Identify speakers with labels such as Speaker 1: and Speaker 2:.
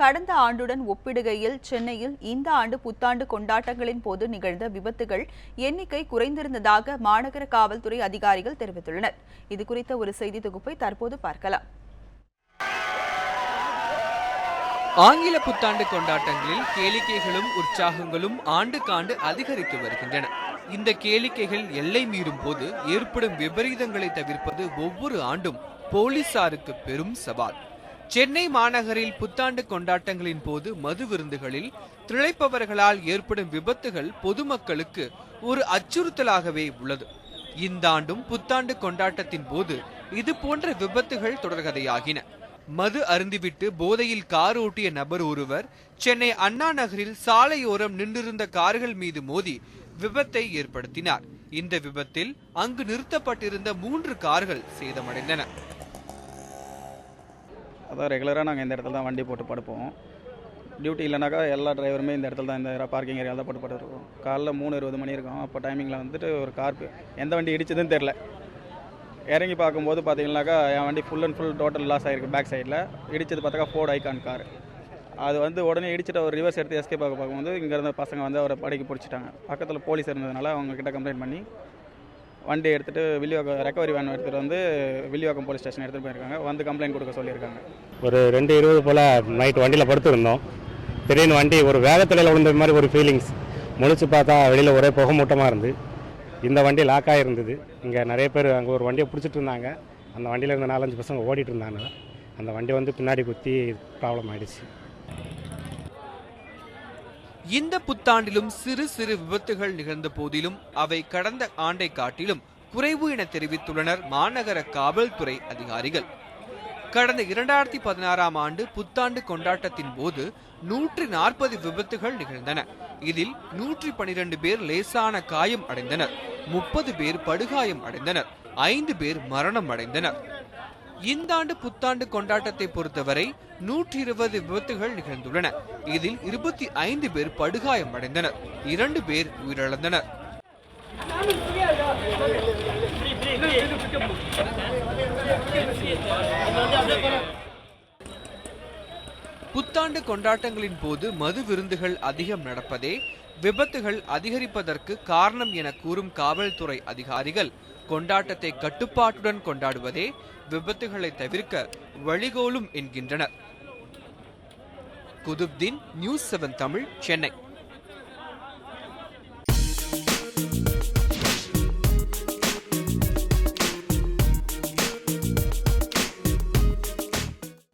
Speaker 1: கடந்த ஆண்டுடன் ஒப்பிடுகையில் சென்னையில் இந்த ஆண்டு புத்தாண்டு கொண்டாட்டங்களின் போது நிகழ்ந்த விபத்துகள் எண்ணிக்கை குறைந்திருந்ததாக மாநகர காவல்துறை அதிகாரிகள் தெரிவித்துள்ளனர். இது குறித்த ஒரு செய்தி தொகுப்பை தற்போது பார்க்கலாம்.
Speaker 2: ஆங்கில புத்தாண்டு கொண்டாட்டங்களில் கேளிக்கைகளும் உற்சாகங்களும் ஆண்டுக்காண்டு அதிகரித்து வருகின்றன. இந்த கேளிக்கைகள் எல்லை மீறும் போது ஏற்படும் விபரீதங்களை தவிர்ப்பது ஒவ்வொரு ஆண்டும் போலீசாருக்கு பெரும் சவால். சென்னை மாநகரில் புத்தாண்டு கொண்டாட்டங்களின் போது மது விருந்துகளில் திளைப்பவர்களால் ஏற்படும் விபத்துகள் பொதுமக்களுக்கு ஒரு அச்சுறுத்தலாகவே உள்ளது. இந்த ஆண்டும் புத்தாண்டு கொண்டாட்டத்தின் போது இது போன்ற விபத்துகள் தொடர்கதையாகின. மது அருந்திவிட்டு போதையில் கார் ஓட்டிய நபர் ஒருவர் சென்னை அண்ணா நகரில் சாலையோரம் நின்றிருந்த கார்கள் மீது மோதி விபத்தை ஏற்படுத்தினார். இந்த விபத்தில் அங்கு நிறுத்தப்பட்டிருந்த மூன்று கார்கள் சேதமடைந்தன.
Speaker 3: அதான் ரெகுலராக நாங்கள் இந்த இடத்துல தான் வண்டி போட்டு படுப்போம். டியூட்டி இல்லைனாக்கா எல்லா டிரைவருமே இந்த இடத்துல தான் இந்த பார்க்கிங் ஏரியாவில் தான் போட்டு படுத்துருக்கோம் காலைல மூணு இருபது மணி இருக்கும். அப்போ டைமிங்கில் வந்துட்டு ஒரு கார் எந்த வண்டி இடிச்சதுன்னு தெரில இறங்கி பார்க்கும்போது பார்த்தீங்கன்னாக்கா என் வண்டி full and full total loss ஆகிருக்கு பேக் சைடில் இடிச்சது பார்த்தாக்கா ஃபோர்ட் ஐகான் கார் அது வந்து உடனே இடிச்சிட்டு ஒரு ரிவர்ஸ் எடுத்து எஸ்கேப் ஆக பார்க்கும்போது இங்கேருந்து பசங்க வந்து அவரை படைக்கு பிடிச்சிட்டாங்க. பக்கத்தில் போலீஸ் இருந்ததுனால அவங்க கிட்ட கம்ப்ளைண்ட் பண்ணி வண்டி எடுத்துகிட்டு வில்லிவாக்கம் ரெக்கவரி வேன் எடுத்துகிட்டு வந்து வில்லிவாக்கம் போலீஸ் ஸ்டேஷன் எடுத்துகிட்டு போயிருக்காங்க. வந்து கம்ப்ளைண்ட் கொடுக்க சொல்லியிருக்காங்க.
Speaker 4: ஒரு ரெண்டு இருபது போல் நைட் வண்டியில் படுத்துருந்தோம். திடீர்னு வண்டி ஒரு வேகத்தில் விழுந்த மாதிரி ஒரு ஃபீலிங்ஸ் முழிச்சு பார்த்தா வெளியில் ஒரே புகை மூட்டமாக இருந்து. இந்த வண்டி லாக் ஆகிருந்தது இங்கே நிறைய பேர் அங்கே ஒரு வண்டியை பிடிச்சிட்டு இருந்தாங்க. அந்த வண்டியில் இருந்த நாலஞ்சு பசங்க ஓடிட்டு இருந்தாங்க. அந்த வண்டி வந்து பின்னாடி குத்தி ப்ராப்ளம் ஆகிடுச்சு
Speaker 2: இந்த புத்தாண்டிலும் சிறு சிறு விபத்துகள் நிகழ்ந்த போதிலும் அவை கடந்த ஆண்டை காட்டிலும் குறைவு என தெரிவித்துள்ளனர் மாநகர காவல்துறை அதிகாரிகள். கடந்த இரண்டாயிரத்தி பதினாறாம் ஆண்டு புத்தாண்டு கொண்டாட்டத்தின் போது நூற்றி நாற்பது விபத்துகள் நிகழ்ந்தன. இதில் நூற்றி பனிரெண்டு பேர் லேசான காயம் அடைந்தனர். முப்பது பேர் படுகாயம் அடைந்தனர். ஐந்து பேர் மரணம் அடைந்தனர். இந்த ஆண்டு புத்தாண்டு கொண்டாட்டத்தை பொறுத்தவரை நூற்றி இருபது விபத்துகள் நிகழ்ந்துள்ளன. இதில் இருபத்தி ஐந்து பேர் படுகாயம் அடைந்தனர். இரண்டு பேர் உயிரிழந்தனர். புத்தாண்டு கொண்டாட்டங்களின் போது மது விருந்துகள் அதிகம் நடப்பதே விபத்துகள் அதிகரிப்பதற்கு காரணம் என கூறும் காவல்துறை அதிகாரிகள் கொண்டாட்டத்தை கட்டுப்பாட்டுடன் கொண்டாடுவதே விபத்துகளை தவிர்க்க வழிகோலும் என்கின்றனர். Qutubuddin news seven Tamil Chennai.